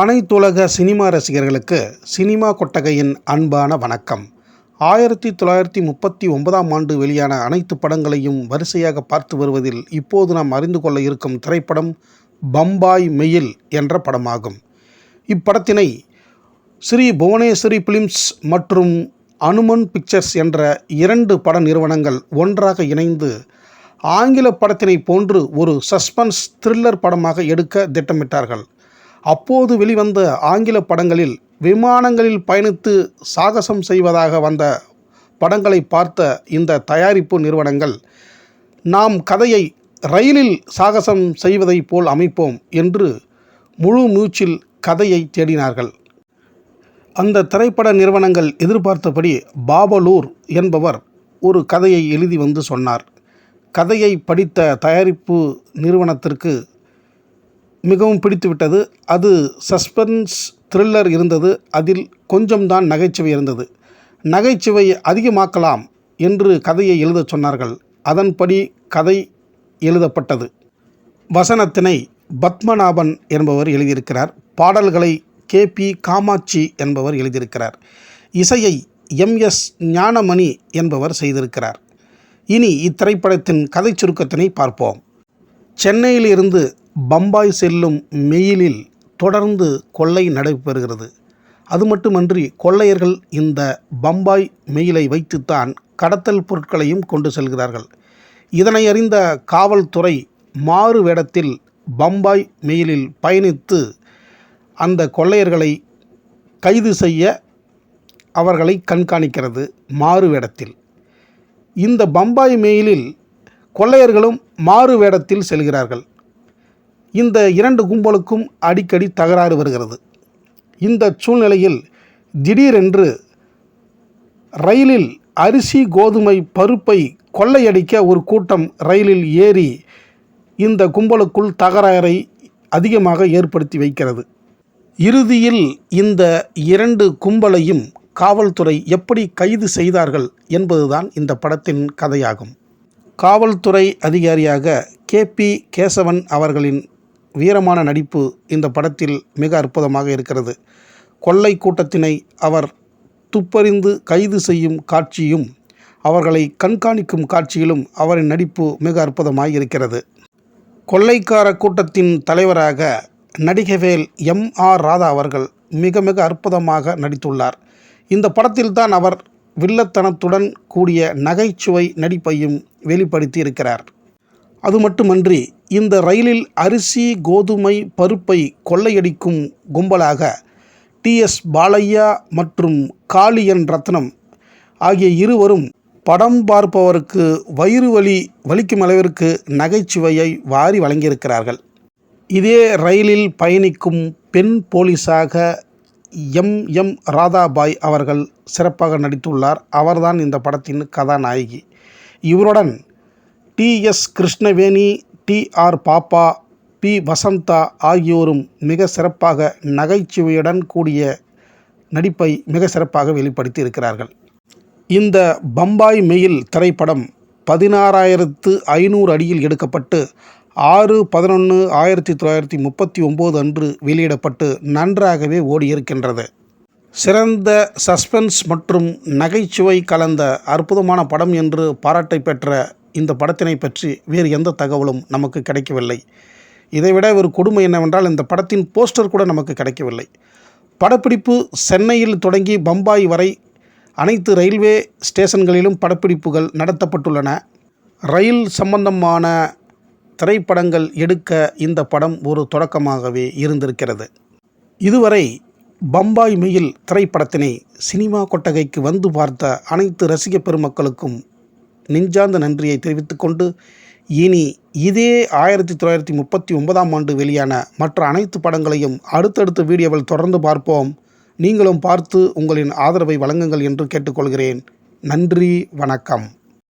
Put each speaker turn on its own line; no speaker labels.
அனைத்துலக சினிமா ரசிகர்களுக்கு சினிமா கொட்டகையின் அன்பான வணக்கம். ஆயிரத்தி தொள்ளாயிரத்தி முப்பத்தி ஒன்பதாம் ஆண்டு வெளியான அனைத்து படங்களையும் வரிசையாக பார்த்து வருவதில் இப்போது நாம் அறிந்து கொள்ள இருக்கும் திரைப்படம் பம்பாய் மெயில் என்ற படமாகும். இப்படத்தினை ஸ்ரீ புவனேஸ்வரி பிலிம்ஸ் மற்றும் அனுமன் பிக்சர்ஸ் என்ற இரண்டு பட நிறுவனங்கள் ஒன்றாக இணைந்து ஆங்கில படத்தினை போன்று ஒரு சஸ்பென்ஸ் த்ரில்லர் படமாக எடுக்க திட்டமிட்டார்கள். அப்போது வெளிவந்த ஆங்கில படங்களில் விமானங்களில் பயணித்து சாகசம் செய்வதாக வந்த படங்களை பார்த்த இந்த தயாரிப்பு நிறுவனங்கள் நாம் கதையை ரயிலில் சாகசம் செய்வதைப் போல் அமைப்போம் என்று முழு மூச்சில் கதையை தேடினார்கள். அந்த திரைப்பட நிறுவனங்கள் எதிர்பார்த்தபடி பாபலூர் என்பவர் ஒரு கதையை எழுதி வந்து சொன்னார். கதையை படித்த தயாரிப்பு நிறுவனத்திற்கு மிகவும் பிடித்துவிட்டது. அது சஸ்பென்ஸ் த்ரில்லர் இருந்தது. அதில் கொஞ்சம்தான் நகைச்சுவை இருந்தது. நகைச்சுவை அதிகமாக்கலாம் என்று கதையை எழுதச் சொன்னார்கள். அதன்படி கதை எழுதப்பட்டது. வசனத்தினை பத்மநாபன் என்பவர் எழுதியிருக்கிறார். பாடல்களை கே. பி. காமாட்சி என்பவர் எழுதியிருக்கிறார். இசையை எம். எஸ். ஞானமணி என்பவர் செய்திருக்கிறார். இனி இத்திரைப்படத்தின் கதை சுருக்கத்தினை பார்ப்போம். சென்னையிலிருந்து பம்பாய் செல்லும் மெயிலில் தொடர்ந்து கொள்ளை நடைபெறுகிறது. அது மட்டுமன்றி கொள்ளையர்கள் இந்த பம்பாய் மெயிலை வைத்துத்தான் கடத்தல் பொருட்களையும் கொண்டு செல்கிறார்கள். இதனை அறிந்த காவல்துறை மாறு வேடத்தில் பம்பாய் மெயிலில் பயணித்து அந்த கொள்ளையர்களை கைது செய்ய அவர்களை கண்காணிக்கிறது மாறு வேடத்தில். இந்த பம்பாய் மெயிலில் கொள்ளையர்களும் மாறு வேடத்தில் செல்கிறார்கள். இந்த இரண்டு கும்பலுக்கும் அடிக்கடி தகராறு வருகிறது. இந்த சூழ்நிலையில் திடீரென்று ரயிலில் அரிசி கோதுமை பருப்பை கொள்ளையடிக்க ஒரு கூட்டம் ரயிலில் ஏறி இந்த கும்பலுக்குள் தகராறை அதிகமாக ஏற்படுத்தி வைக்கிறது. இறுதியில் இந்த இரண்டு கும்பலையும் காவல்துறை எப்படி கைது செய்தார்கள் என்பதுதான் இந்த படத்தின் கதையாகும். காவல்துறை அதிகாரியாக கே பி கேசவன் அவர்களின் வீரமான நடிப்பு இந்த படத்தில் மிக அற்புதமாக இருக்கிறது. கொள்ளை கூட்டத்தினை அவர் துப்பறிந்து கைது செய்யும் காட்சியும் அவர்களை கண்காணிக்கும் காட்சியிலும் அவரின் நடிப்பு மிக அற்புதமாக இருக்கிறது கொள்ளைக்கார கூட்டத்தின் தலைவராக நடிகவேல் எம். ஆர். ராதா அவர்கள் மிக மிக அற்புதமாக நடித்துள்ளார். இந்த படத்தில்தான் அவர் வில்லத்தனத்துடன் கூடிய நகைச்சுவை நடிப்பையும் வெளிப்படுத்தி இருக்கிறார் அது மட்டுமன்றி இந்த ரயிலில் அரிசி கோதுமை பருப்பை கொள்ளையடிக்கும் கும்பலாக டிஎஸ் பாலையா மற்றும் காளியன் ரத்னம் ஆகிய இருவரும் படம் பார்ப்பவருக்கு வயிறு வலி வலிக்கும் அளவிற்கு நகைச்சுவையை வாரி வழங்கியிருக்கிறார்கள். இதே ரயிலில் பயணிக்கும் பெண் போலீஸாக எம். எம். ராதாபாய் அவர்கள் சிறப்பாக நடித்துள்ளார். அவர்தான் இந்த படத்தின் கதாநாயகி. இவருடன் T S Krishnaveni T R Pappa P Vasantha ஆகியோரும் மிக சிறப்பாக நகைச்சுவையுடன் கூடிய நடிப்பை மிக சிறப்பாக வெளிப்படுத்தி இருக்கிறார்கள். இந்த பம்பாய் மெயில் திரைப்படம் பதினாறாயிரத்து ஐநூறு அடியில் எடுக்கப்பட்டு ஆறு பதினொன்று ஆயிரத்தி தொள்ளாயிரத்தி முப்பத்தி ஒம்பது அன்று வெளியிடப்பட்டு நன்றாகவே ஓடியிருக்கின்றது. சிறந்த சஸ்பென்ஸ் மற்றும் நகைச்சுவை கலந்த அற்புதமான படம் என்று பாராட்டை பெற்ற இந்த படத்தினை பற்றி வேறு எந்த தகவலும் நமக்கு கிடைக்கவில்லை. இதைவிட ஒரு கொடுமை என்னவென்றால் இந்த படத்தின் போஸ்டர் கூட நமக்கு கிடைக்கவில்லை. படப்பிடிப்பு சென்னையில் தொடங்கி பம்பாய் வரை அனைத்து ரயில்வே ஸ்டேஷன்களிலும் படப்பிடிப்புகள் நடத்தப்பட்டுள்ளன. ரயில் சம்பந்தமான திரைப்படங்கள் எடுக்க இந்த படம் ஒரு தொடக்கமாகவே இருந்திருக்கிறது. இதுவரை பம்பாய் மெயில் திரைப்படத்தினை சினிமா கொட்டகைக்கு வந்து பார்த்த அனைத்து ரசிக பெருமக்களுக்கும் நெஞ்சார்ந்த நன்றியை தெரிவித்துக்கொண்டு இனி இதே ஆயிரத்தி தொள்ளாயிரத்தி முப்பத்தி ஒன்பதாம் ஆண்டு வெளியான மற்ற அனைத்து படங்களையும் அடுத்தடுத்த வீடியோவில் தொடர்ந்து பார்ப்போம். நீங்களும் பார்த்து உங்களின் ஆதரவை வழங்குங்கள் என்று கேட்டுக்கொள்கிறேன். நன்றி வணக்கம்.